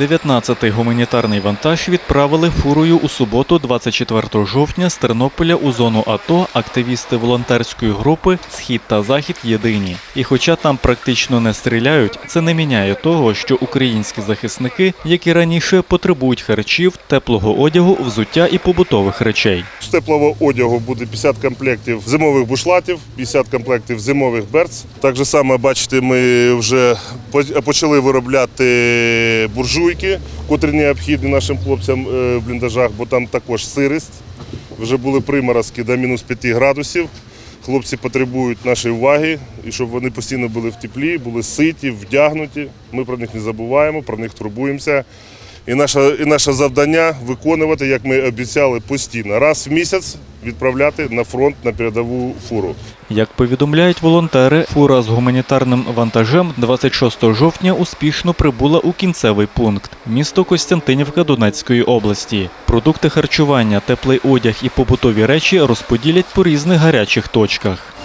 19-й гуманітарний вантаж відправили фурою у суботу, 24 жовтня, з Тернополя у зону АТО активісти волонтерської групи Схід та Захід єдині. І хоча там практично не стріляють, це не міняє того, що українські захисники, як і раніше, потребують харчів, теплого одягу, взуття і побутових речей. З теплого одягу буде 50 комплектів зимових бушлатів, 50 комплектів зимових берц. Так само, бачите, ми вже по- почали виробляти буржуйки, котрі необхідні нашим хлопцям е, в бліндажах, бо там також сирість. Вже були приморозки до мінус 5 градусів. Хлопці потребують нашої уваги і щоб вони постійно були в теплі, були ситі, вдягнуті. Ми про них не забуваємо, про них турбуємося. І наше, і наше завдання виконувати, як ми обіцяли, постійно, раз в місяць відправляти на фронт на передову фуру. Як повідомляють волонтери, фура з гуманітарним вантажем 26 жовтня успішно прибула у кінцевий пункт місто Костянтинівка Донецької області. Продукти харчування, теплий одяг і побутові речі розподілять по різних гарячих точках.